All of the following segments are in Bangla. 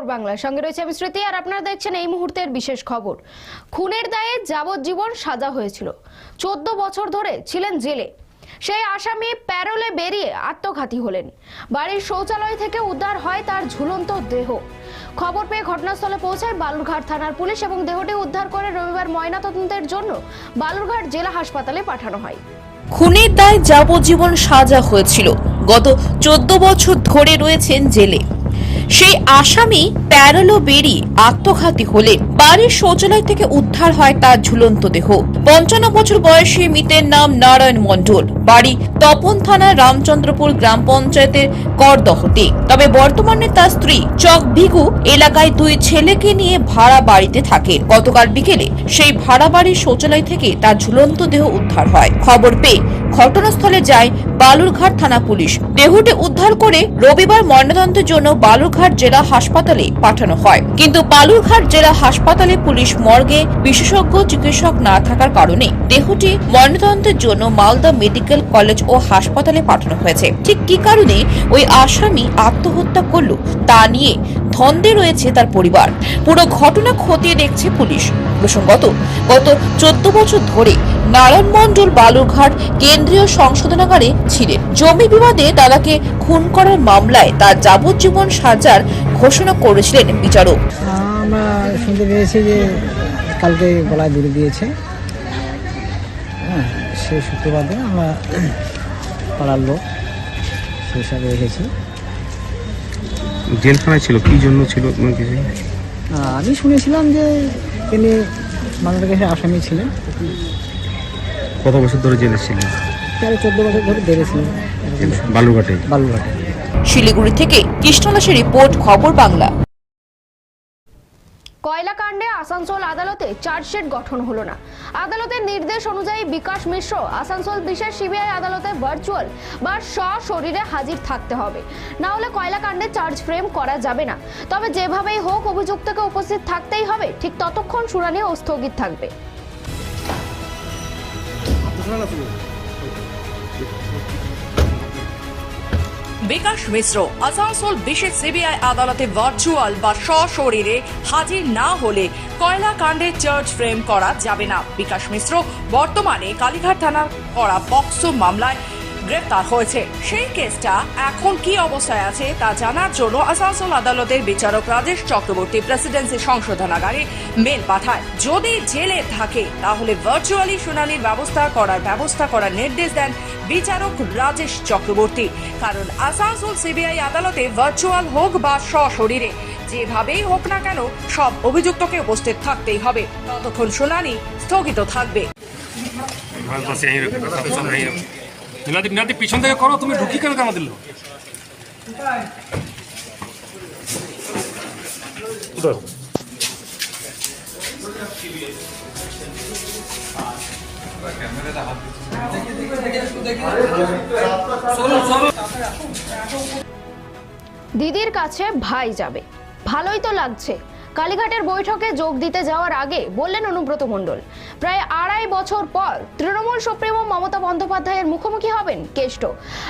খবর বাংলা সঙ্গে রয়েছে আমি স্মৃতি, আর আপনারা দেখছেন এই মুহূর্তের বিশেষ খবর। খুনের দায়ে যাবজ্জীবন সাজা হয়েছিল। চোদ্দ বছর ধরে ছিলেন জেলে। সেই আসামি প্যারোলে বেরিয়ে আত্মঘাতী হলেন। বাড়ির শৌচালয় থেকে উদ্ধার হয় তার ঝুলন্ত দেহ। খবর পেয়ে ঘটনাস্থলে পৌঁছায় বালুরঘাট থানার পুলিশ এবং দেহটি উদ্ধার করে রবিবার ময়নাতদন্তের জন্য বালুরঘাট জেলা হাসপাতালে পাঠানো হয়। খুনের দায় যাবজ্জীবন সাজা হয়েছিল। গত চোদ্দ বছর ধরে রয়েছেন জেলে। সেই আসামি প্যারোলো বেরিয়ে আত্মঘাতী হলেন বাড়ির শৌচালয় থেকে উদ্ধার হয় তার ঝুলন্ত দেহ। পঞ্চান্ন বছর বয়সী মৃতের নাম নারায়ণ মণ্ডল। বাড়ি তপন থানার রামচন্দ্রপুর গ্রাম পঞ্চায়েতের করদহতে তবে বর্তমানে তার স্ত্রী চকভিগু এলাকায় দুই ছেলেকে নিয়ে ভাড়া বাড়িতে থাকে। গতকাল বিকেলে সেই ভাড়া বাড়ির শৌচালয় থেকে তার ঝুলন্ত দেহ উদ্ধার হয়। খবর পেয়ে ঘটনাস্থলে যায় বালুরঘাট থানা পুলিশ। দেহটি উদ্ধার করে রবিবার ময়নাতদন্তের জন্য বালুরঘাট জেলা হাসপাতালে পাঠানো হয়। কিন্তু বালুরঘাট জেলা হাসপাতালে পুলিশ মর্গে বিশেষজ্ঞ, চিকিৎসক না থাকার কারণে দেহটি ময়নাতদন্তের জন্য মালদা মেডিকেল কলেজ ও হাসপাতালে পাঠানো হয়েছে। ঠিক কি কারণে ওই আসামি আত্মহত্যা করল তা নিয়ে ধন্দে রয়েছে তার পরিবার। পুরো ঘটনা খতিয়ে দেখছে পুলিশ। প্রসঙ্গত গত চোদ্দ বছর ধরে নারায়ণ মণ্ডল বালুরঘাট কেন্দ্রীয় সংশোধনাগারে ছিলেন। জমি বিবাদে দাদাকে খুন করার মামলায় তার যাবজ্জীবন সাজার ঘোষণা করেছিলেন বিচারক। আমরা শুনতে পেয়েছি যে কালকে গলায় দড়ি দিয়েছে। হ্যাঁ সেই সূত্রপাতে আমরা পাড়ার লোক সেই হিসাবে এসেছি। জেলখানায় ছিল কি জন্য ছিল? আমি শুনেছিলাম যে তিনি বাংলাদেশে আসামি ছিলেন। কত বছর ধরে জেলে ছিলেন? প্রায় চোদ্দ বছর ধরে জেলে ছিলেন। বালুঘাটে বালুঘাটে শিলিগুড়ি থেকে কৃষ্ণদাসের রিপোর্ট খবর বাংলা। কয়লা কাণ্ডে আসানসোল আদালতে চার্জশিট গঠন হলো না। আদালতের নির্দেশ অনুযায়ী বিকাশ মিশ্র আসানসোল বিশেষ সিবিআই আদালতে ভার্চুয়াল বা সশরীরে হাজির থাকতে হবে। না হলে কয়লা কাণ্ডে চার্জ ফ্রেম করা যাবে না। তবে যেভাবেই হোক অভিযুক্তকে উপস্থিত থাকতেই হবে। ঠিক ততক্ষণ শুনানি ও স্থগিত থাকবে। বিকাশ মিশ্র, আসানসোল বিশেষ সিবিআই আদালতে ভার্চুয়াল বা সশরীরে হাজির না হলে কয়লা কাণ্ডে চার্জ ফ্রেম করা যাবে না। বিকাশ মিশ্র, বর্তমানে কালীঘাট থানার করা পক্সো মামলায় গ্রেফতার হয়েছে। সেই কেসটা এখন কি অবস্থায় আছে তা জানার জন্য আসানসোল আদালতের বিচারক রাজেশ চক্রবর্তী প্রেসিডেন্সি সংশোধনাগারে মেল পাঠায়। যদি জেলে থাকে, তাহলে ভার্চুয়ালি শুনানির ব্যবস্থা করার ব্যবস্থা করার নির্দেশ দেন বিচারক রাজেশ চক্রবর্তী। কারণ আসানসোল সিবিআই আদালতে ভার্চুয়াল হোক বা সশরীরে, যেভাবেই হোক না কেন, সব অভিযুক্তকে উপস্থিত থাকতেই হবে। ততক্ষণ শুনানি স্থগিত থাকবে। মিনাদি মিনাদি পিছন থেকে করো তুমি ঢুকি কেন কেন দিল? দিদির কাছে ভাই যাবে। ভালোই তো লাগছে। কালীঘাটের বৈঠকে যোগ দিতে যাওয়ার আগে বললেন অনুব্রত মণ্ডল। প্রায় আড়াই বছর পর তৃণমূল সুপ্রিমো মমতা বন্দ্যোপাধ্যায়ের মুখোমুখি হবেন কেষ্ট।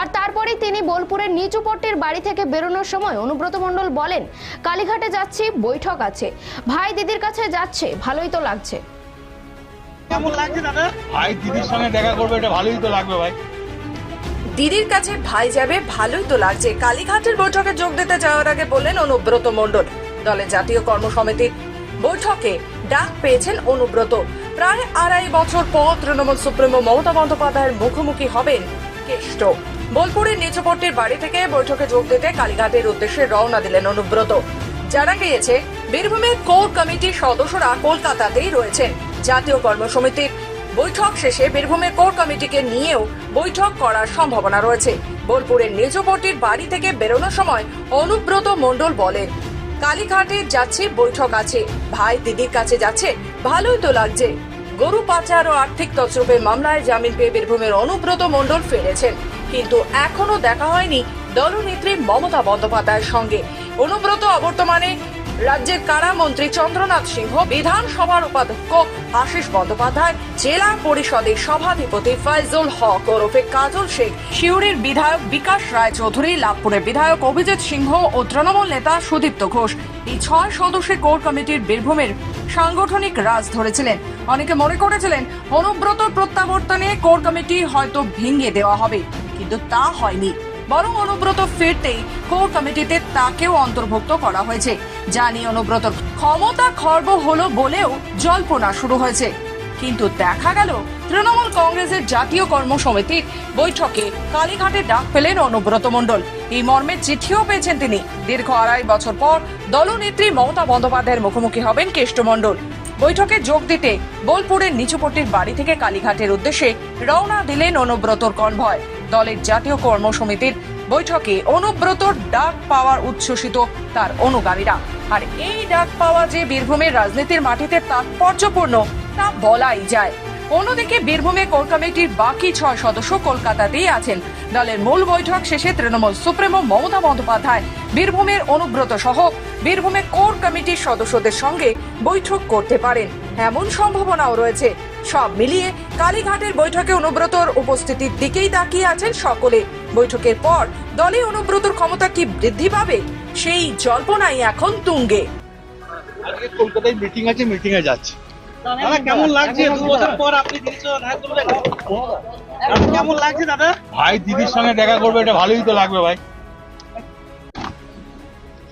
আর তারপরেই তিনি বোলপুরের নিচুপট্টির বাড়ি থেকে বেরোনোর সময় অনুব্রত মণ্ডল বলেন কালীঘাটে যাচ্ছি বৈঠক আছে। ভাই দিদির কাছে যাচ্ছে ভালোই তো লাগছে। ভাই দিদির সঙ্গে দেখা করবে এটা ভালোই তো লাগবে ভাই। দিদির কাছে ভাই যাবে ভালোই তো লাগছে। কালীঘাটের বৈঠকে যোগ দিতে যাওয়ার আগে বললেন অনুব্রত মণ্ডল। দলের জাতীয় কর্মসমিতির বৈঠকে ডাক পেয়েছেন অনুব্রত। প্রায় আড়াই বছর পর তৃণমূল সুপ্রিমো মমতা বন্দ্যোপাধ্যায়ের মুখোমুখি হবেন কেষ্ট। বোলপুরের নিচপট্টির বাড়ি থেকে বৈঠকে যোগ দিতে কালীঘাটের উদ্দেশ্যে রওনা দিলেন অনুব্রত। জানা গিয়েছে, বীরভূমের কোর কমিটির সদস্যরা কলকাতাতেই রয়েছেন। জাতীয় কর্মসমিতির বৈঠক শেষে বীরভূমের কোর কমিটিকে নিয়েও বৈঠক করার সম্ভাবনা রয়েছে। বোলপুরের নিজপটির বাড়ি থেকে বেরোনোর সময় অনুব্রত মণ্ডল বলেন কালীঘাটে যাচ্ছে, বৈঠক আছে। ভাই দিদির কাছে যাচ্ছে, ভালোই তো লাগছে। গরু পাচার ও আর্থিক তছরূপের মামলায় জামিন পেয়ে বীরভূমের অনুব্রত মণ্ডল ফিরেছেন। কিন্তু এখনও দেখা হয়নি দলনেত্রী মমতা বন্দ্যোপাধ্যায়ের সঙ্গে। অনুব্রত অবর্তমানে রাজ্যের কারামন্ত্রী চন্দ্রনাথ সিংহ, বিধানসভার উপাধ্যক্ষ আশিস বন্দ্যোপাধ্যায়, জেলা পরিষদের সভাধিপতি ফয়জুল হক ওরফে কাজল শেখ শিউরের বিধায়ক বিকাশ রায় চৌধুরী লাভপুরের বিধায়ক অভিজিৎ সিংহ ও তৃণমূল নেতা সুদীপ্ত ঘোষ। এই ছয় সদস্যের কোর কমিটির বীরভূমের সাংগঠনিক রাজ ধরেছিলেন। অনেকে মনে করেছিলেন, অনুব্রত প্রত্যাবর্তনে কোর কমিটি হয়তো ভেঙে দেওয়া হবে, কিন্তু তা হয়নি। বরং অনুব্রত ফিরতেই কোর কমিটিতে তাকেও অন্তর্ভুক্ত করা হয়েছে। যা নিয়ে অনুব্রত ক্ষমতা খর্ব হলো বলেও জল্পনা শুরু হয়েছে। কিন্তু দেখা গেল, তৃণমূল কংগ্রেসের জাতীয় কর্মসমিতির বৈঠকে কালীঘাটে ডাক পেলেন অনুব্রত মণ্ডল। এই মর্মে চিঠিও পেয়েছেন তিনি। দীর্ঘ আড়াই বছর পর দলনেত্রী মমতা বন্দ্যোপাধ্যায়ের মুখোমুখি হবেন কেষ্টমণ্ডল বৈঠকে যোগ দিতে বোলপুরের নিচুপট্টির বাড়ি থেকে কালীঘাটের উদ্দেশ্যে রওনা দিলেন অনুব্রতর কনভয়। দলের জাতীয় কর্মসমিতির বৈঠকে অনুব্রত ডাক পাওয়ার উচ্ছ্বসিত তার অনুগামীরা। আর এই ডাক পাওয়া যে বীরভূমের রাজনীতির মাটিতে তাৎপর্যপূর্ণ, তা বলাই যায়। অন্যদিকে বীরভূমে কোর কমিটির বাকি ছয় সদস্য কলকাতাতেই আছেন। দলের মূল বৈঠক শেষে তৃণমূল সুপ্রিমো মমতা বন্দ্যোপাধ্যায়। বীরভূমের অনুব্রত সহ বীরভূমে কোর কমিটির সদস্যদের সঙ্গে বৈঠক করতে পারেন। এমন সম্ভাবনাও রয়েছে। সব মিলিয়ে কালীঘাটের বৈঠকে অনুব্রতর উপস্থিতির দিকেই তাকিয়ে আছেন সকলে। বৈঠকের পর দলে অনুব্রতর ক্ষমতা কি বৃদ্ধি পাবে? সেই জল্পনাই এখন তুঙ্গে। আজকে কলকাতায় মিটিং আছে মিটিং এ যাচ্ছে। দাদা কেমন লাগছে? দু বছর পর আপনি দেখা করবেন কেমন লাগছে দাদা? ভাই দিদির সঙ্গে দেখা করবে এটা ভালোই তো লাগবে ভাই।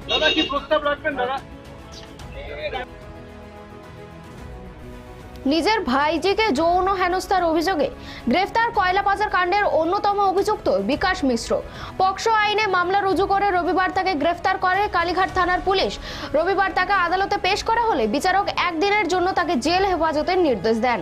দাদা কি প্রস্তাব রাখবেন দাদা? নিজের ভাইজিকে যৌন হেনস্থার অভিযোগে গ্রেফতার কয়লা পাচার কাণ্ডের অন্যতম অভিযুক্ত বিকাশ মিশ্র। পক্সো আইনে মামলা রুজু করে রবিবার তাকে গ্রেফতার করে কালীঘাট থানার পুলিশ। রবিবার তাকে আদালতে পেশ করা হলে বিচারক একদিনের জন্য তাকে জেল হেফাজতের নির্দেশ দেন।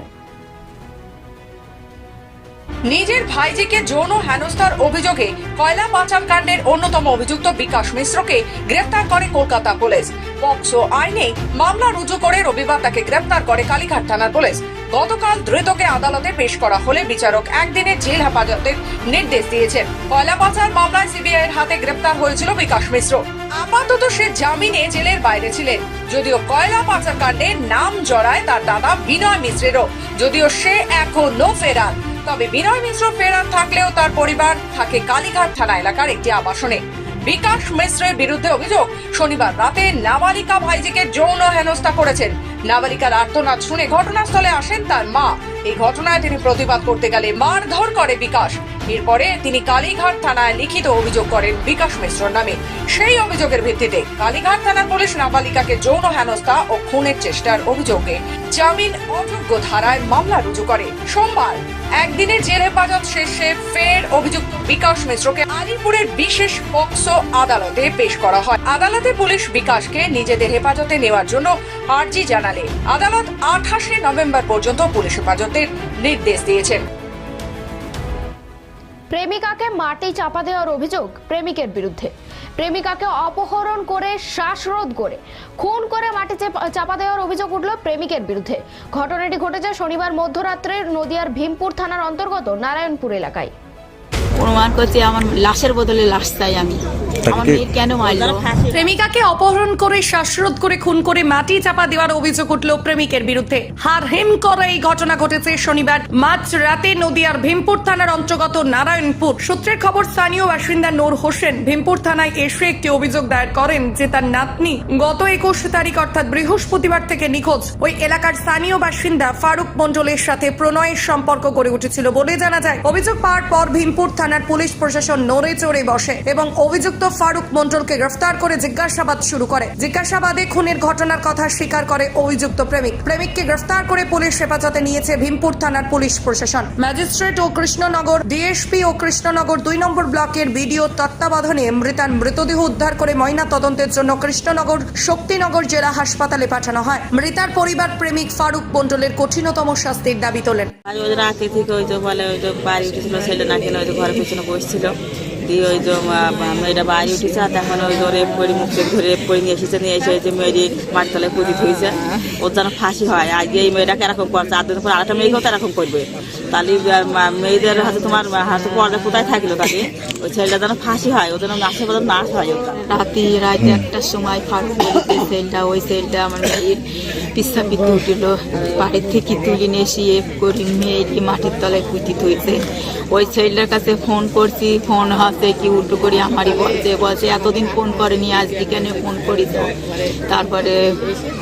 নিজের ভাইজিকে যৌন হেনস্থার অভিযোগে কয়লা পাচার কাণ্ডের অন্যতম অভিযুক্ত বিকাশ মিশ্রকে গ্রেফতার করে কলকাতা পুলিশ। পক্সো আইনে মামলা রুজু করে রবিবার তাকে গ্রেফতার করে কালীঘাট থানার পুলিশ। গতকাল ধৃতকে আদালতে পেশ করা হলে বিচারক একদিনের জেল হেফাজতের নির্দেশ দিয়েছেন। কয়লা পাচার মামলায় সিবিআই এর হাতে গ্রেফতার হয়েছিল বিকাশ মিশ্র। আপাতত সে জামিনে জেলের বাইরে ছিলেন। যদিও কয়লা পাচার কাণ্ডে নাম জড়ায় তার দাদা বিনয় মিশ্রেরও। যদিও সে এখনও ফেরার। তবে বিনয় মিশ্র ফেরার থাকলেও তার পরিবার থাকে কালীঘাট থানা এলাকার একটি আবাসনে। বিকাশ মিশ্রের বিরুদ্ধে অভিযোগ, শনিবার রাতে নাবালিকা ভাইজিকে যৌন হেনস্থা করেছেন। নাবালিকার আর্তনাদ শুনে ঘটনাস্থলে আসেন তার মা। এই ঘটনায় তিনি প্রতিবাদ করতে গেলে মারধর করে বিকাশ। এরপরে তিনি কালীঘাট থানায় লিখিত অভিযোগ করেন বিকাশ মিশ্র নামে। সেই অভিযোগের ভিত্তিতে কালীঘাট থানার পুলিশ নাবালিকাকে যৌন হেনস্থা ও খুনের চেষ্টার অভিযোগে জামিন অযোগ্য ধারায় মামলা রুজু করে। সোমবার একদিনের জেল হেফাজত শেষে ফের অভিযুক্ত বিকাশ মিশ্রকে আলিপুরের বিশেষ পক্সো আদালতে পেশ করা হয়। আদালতে পুলিশ বিকাশকে নিজেদের হেফাজতে নেওয়ার জন্য আর্জি জানালে। আদালত আঠাশে নভেম্বর পর্যন্ত পুলিশ হেফাজতের নির্দেশ দিয়েছেন। প্রেমিকাকে মাটি চাপা দেওয়ার অভিযোগ প্রেমিকের বিরুদ্ধে। প্রেমিকাকে অপহরণ করে, শ্বাসরোধ করে, খুন করে মাটি চেপ- দেওয়ার অভিযোগ উঠল প্রেমিকের বিরুদ্ধে। ঘটনাটি ঘটেছে শনিবার মধ্যরাত্রে নদিয়ার ভীমপুর থানার অন্তর্গত নারায়ণপুর এলাকায়। অনুমান করছি আমার লাশের বদলে লাশ চাই আমি। আমার মেয়ের কেন মারলো? প্রেমিকাকে অপহরণ করে শ্বাসরোধ করে খুন করে মাটি চাপা দেওয়ার অভিযোগ উঠল প্রেমিকের বিরুদ্ধে। হার হিম করা এই ঘটনা ঘটেছে শনিবার মাঝ রাতে নদিয়ার ভীমপুর থানার অন্তর্গত নারায়ণপুর। সূত্রের খবর স্থানীয় বাসিন্দা নূর হোসেন ভীমপুর থানায় এসে একটি অভিযোগ দায়ের করেন যে তার নাতনি গত একুশ তারিখ অর্থাৎ বৃহস্পতিবার থেকে নিখোঁজ। ওই এলাকার স্থানীয় বাসিন্দা ফারুক মণ্ডলের সাথে প্রণয়ের সম্পর্ক গড়ে উঠেছিল বলে জানা যায়। অভিযোগ পাওয়ার পর ভীমপুর থানার পুলিশ প্রশাসন নড়ে চড়ে বসে এবং অভিযুক্ত ফারুক মন্ডলকে গ্রেফতার করে জিজ্ঞাসাবাদ শুরু করে। জিজ্ঞাসাবাদে খুনের ঘটনার কথা স্বীকার করে অভিযুক্ত প্রেমিক। প্রেমিককে গ্রেফতার করে পুলিশ হেফাজতে নিয়েছে ভীমপুর থানার পুলিশ প্রশাসন। ম্যাজিস্ট্রেট ও কৃষ্ণনগর, ডিএসপি ও কৃষ্ণনগর দুই নম্বর ব্লকের বিডিও তত্ত্বাবধানে মৃতার মৃতদেহ উদ্ধার করে ময়না তদন্তের জন্য কৃষ্ণনগর, শক্তিনগর জেলা হাসপাতালে পাঠানো হয়। মৃতার পরিবার প্রেমিক ফারুক মণ্ডলের কঠিনতম শাস্তির দাবি তোলেন। রাতে থেকে ওই যে বলে ওই যে বাড়ি উঠেছিল, ছেলে না কেন ওই যে ঘরের পিছনে বসছিল দিয়ে ওই যে মেয়েটা বাড়ি উঠেছে আর তখন ওই যে রেপ করে মুখ চোখ ধরে রেপ করে নিয়ে এসেছে নিয়ে এসে ওই যে মেয়েটি মাটিতলায় পুঁতি হয়েছে। ওর যেন ফাঁসি হয়। আজকে এই মেয়েটাকে এরকম করছে আর দিন পর আরেকটা মেয়েকেও তো এরকম করবে তাহলে মেয়েদের হাতে তোমার হাতে পর্দা কোথায় থাকল তাকে? ওই ছেলেটা যেন ফাঁসি হয় ওদের নাচে বোধ নাচ হয় রাতে রাতে একটার সময় ফাঁক সেলটা ওই সেলটা আমার মেয়ের পিসা পিতু উঠিল বাড়ির থেকে তুলে নিয়ে এসে করি মেয়েকে মাটির তলায় পুঁতি থইছে ওই ছেলেটার কাছে ফোন করছি ফোন হাতে কি উল্টো করি আমারই বলছে বলছে এতদিন ফোন করেনি আজকে কেন ফোন তারপরে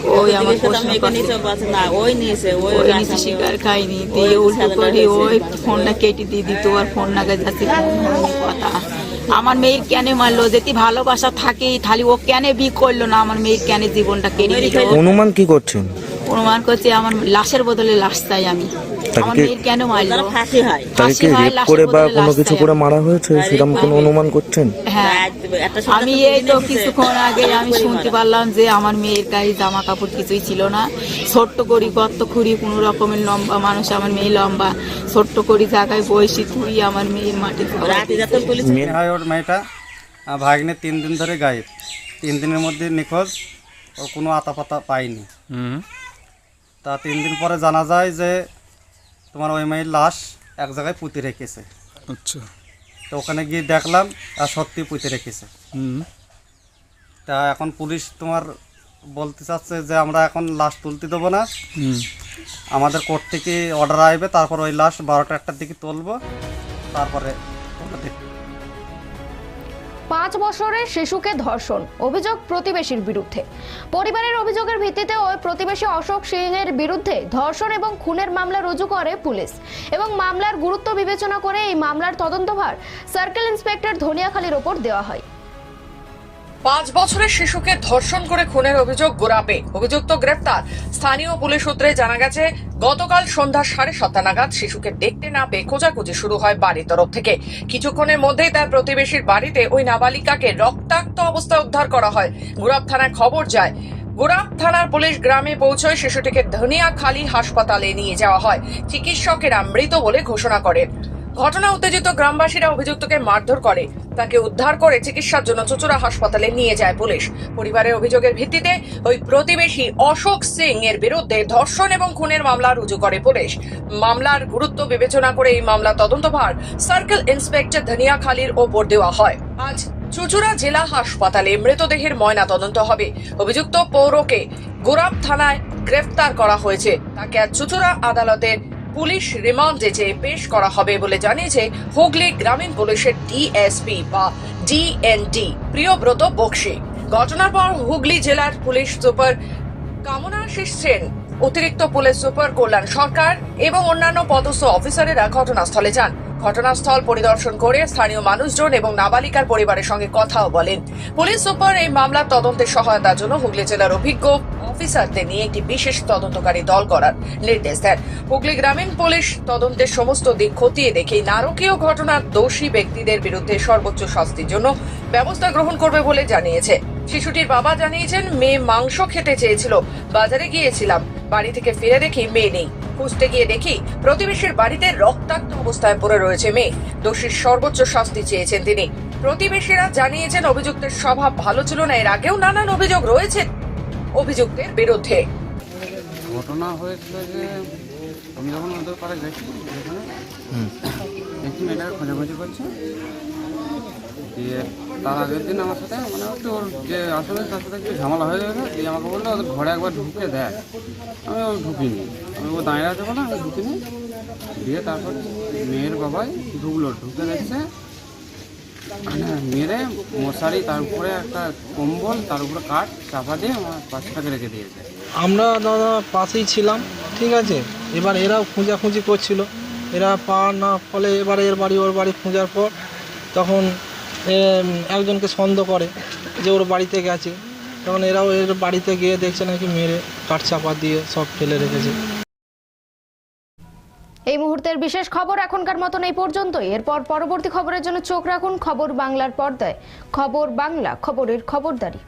ওই আমার করে- বলছে না ওই নিয়েছে ওই ওই নিচে শিকার খাইনি দিয়ে উল্টো করে ওই ফোনটা কেটে দিয়ে দিত আর ফোন নাগা যাচ্ছে কথা। আমার মেয়ের কেন মারলো? যদি ভালোবাসা থাকে তাহলে ও কেন বি করল না? আমার মেয়ের কেন জীবনটা কেড়ে অনুমান কি করছেন? অনুমান করছে আমার লাশের বদলে লাশ চাই আমি। আমার কি- কেন মারলো? ফাঁসি হয়। তাকে হয়, রেপ করে বা কোনো কিছু করে মারা হয়েছে সেরকম কোনো অনুমান করছেন? হ্যাঁ। সন্ধ্যা আমি এই তো কিছুক্ষণ আগে আমি শুনতে পারলাম যে আমার মেয়ের গায়ে জামা কাপড় কিছুই ছিল না। ছোট্ট করি গর্ত খুঁড়ি কোনো রকমের লম্বা মানুষ আমার মেয়ে লম্বা ছোট্ট করি জায়গায় বয়সী তুই আমার মেয়ের মাটি মেয়ে হয় ওর মেয়েটা ভাগ্নে তিন দিন ধরে গায়েব। তিন দিনের মধ্যে নিখোঁজ ও কোনো আতা পাতা পায়নি তা তিন দিন পরে জানা যায় যে তোমার ওই মেয়ের লাশ এক জায়গায় পুঁতে রেখেছে। আচ্ছা। তো ওখানে গিয়ে দেখলাম আর সত্যি পুঁতে রেখেছে। তা এখন পুলিশ তোমার বলতে চাচ্ছে যে আমরা এখন লাশ তুলতে দেবো না। আমাদের কোর্ট থেকে অর্ডার আসবে তারপর ওই লাশ বারোটা একটার দিকে তুলবো। তারপরে। পাঁচ বছরের শিশুকে ধর্ষণ, অভিযোগ প্রতিবেশীর বিরুদ্ধে। পরিবারের অভিযোগের ভিত্তিতে ওই প্রতিবেশী অশোক সিং এর বিরুদ্ধে ধর্ষণ এবং খুনের মামলা রুজু করে পুলিশ এবং মামলার গুরুত্ব বিবেচনা করে এই মামলার তদন্তভার সার্কেল ইন্সপেক্টর ধনিয়াখালীর ওপর দেওয়া হয়। পাঁচ বছরের শিশুকে ধর্ষণ করে খুনের অভিযোগ গোরাপে অভিযুক্ত গ্রেফতার স্থানীয় পুলিশ সূত্রে জানা গেছে, গতকাল সন্ধ্যা সাড়ে সাতটা নাগাদ শিশুকে দেখতে না পেয়ে খোঁজাখুঁজি শুরু হয় বাড়ির তরফ থেকে। কিছুক্ষণের মধ্যেই তার প্রতিবেশীর বাড়িতে ওই নাবালিকাকে রক্তাক্ত অবস্থায় উদ্ধার করা হয়। গুরাপ থানায় খবর যায় গুরাপ থানার পুলিশ গ্রামে পৌঁছয় শিশুটিকে ধনিয়াখালী হাসপাতালে নিয়ে যাওয়া হয়। চিকিৎসকেরা মৃত বলে ঘোষণা করেন। ঘটনা উত্তেজিত গ্রামবাসীরা অভিযুক্তকে মারধর করে। তাকে উদ্ধার করে চিকিৎসার জন্য চুচুড়া হাসপাতালে নিয়ে যায় পুলিশ। পরিবারের অভিযোগের ভিত্তিতে ওই প্রতিবেশী অশোক সিং এর বিরুদ্ধে ধর্ষণ এবং খুনের মামলা রুজু করে পুলিশ। মামলার গুরুত্ব বিবেচনা করে এই মামলা তদন্তভার সার্কেল ইন্সপেক্টর ধনিয়াখালীর ওপর দেওয়া হয়। আজ চুচুড়া জেলা হাসপাতালে মৃতদেহের ময়না তদন্ত হবে। অভিযুক্ত পৌরকে গোরাপ থানায় গ্রেফতার করা হয়েছে। তাকে আজ চুচুড়া আদালতের পুলিশ রিমান্ডে চেয়ে পেশ করা হবে বলে জানিয়েছে, হুগলি গ্রামীণ পুলিশের ডিএসপি বা ডিএনডি প্রিয়ব্রত বক্সি। ঘটনার পর হুগলি জেলার পুলিশ সুপার কামনাশিস সেন, অতিরিক্ত পুলিশ সুপার কল্যাণ সরকার এবং অন্যান্য পদস্থ অফিসারেরা ঘটনাস্থলে যান। ঘটনাস্থল পরিদর্শন করে স্থানীয় মানুষজন এবং নাবালিকার পরিবারের সঙ্গে কথাও বলেন। পুলিশ সুপার এই মামলার তদন্তে সহায়তার জন্য হুগলি জেলার অভিজ্ঞ অফিসারদের নিয়ে একটি বিশেষ তদন্তকারী দল করার নির্দেশ দেন। হুগলি গ্রামীণ পুলিশ তদন্তের সমস্ত দিক খতিয়ে দেখে নারকীয় ঘটনার দোষী ব্যক্তিদের বিরুদ্ধে সর্বোচ্চ শাস্তির জন্য ব্যবস্থা গ্রহণ করবে বলে জানিয়েছে। শিশুটির বাবা জানিয়েছেন, মেয়ে মাংস খেতে চেয়েছিল। বাজারে গিয়েছিলাম। বাড়ি থেকে ফিরে দেখি মেয়ে নেই। খুঁজতে গিয়ে দেখি প্রতিবেশীর বাড়িতে রক্তাক্ত অবস্থায় পড়ে রয়েছে মেয়ে। দোষীর সর্বোচ্চ শাস্তি চেয়েছেন তিনি। প্রতিবেশীরা জানিয়েছেন অভিযুক্তের স্বভাব ভালো ছিল না। এর আগেও নানান অভিযোগ রয়েছে অভিযুক্তের বিরুদ্ধে। ঘটনা হয়েছিল যে আমি যখন ওদের পাড়ে গেছি যেখানে একটি মেয়েটাকে খোঁজাখুঁজি করছে। দিয়ে তার আগের দিন আমার সাথে মানে একটু ওর যে আসলে তার সাথে একটু ঝামেলা হয়ে গেছে, দিয়ে আমাকে বলল, ওদের ঘরে একবার ঢুকে দেখ। আমি ওই ঢুকিনি। আমি ও দাঁড়িয়ে আছে বলে আমি ঢুকিনি। দিয়ে তারপর মেয়ের বাবাই ঢুকলো, ঢুকে দেখছে মানে মেরে মশারি তার উপরে একটা কম্বল, তার উপরে কাঠ চাপা দিয়ে আমার পাশটাকে রেখে দিয়েছে। আমরা দাদা পাশেই ছিলাম, ঠিক আছে? এবার এরাও খোঁজাখুঁজি করছিল। এরা পা না ফলে এবারে এর বাড়ি, ওর বাড়ি খোঁজার পর তখন একজনকে সন্দেহ করে যে ওর বাড়িতে গেছে। তখন এরাও এর বাড়িতে গিয়ে দেখছে নাকি মেরে কাঠ চাপা দিয়ে সব ফেলে রেখেছে। এই মুহূর্তের বিশেষ খবর এখনকার মতন এই পর্যন্তই। এরপর পরবর্তী খবরের জন্য চোখ রাখুন খবর বাংলার পর্দায়। খবর বাংলা, খবরের খবরদারি।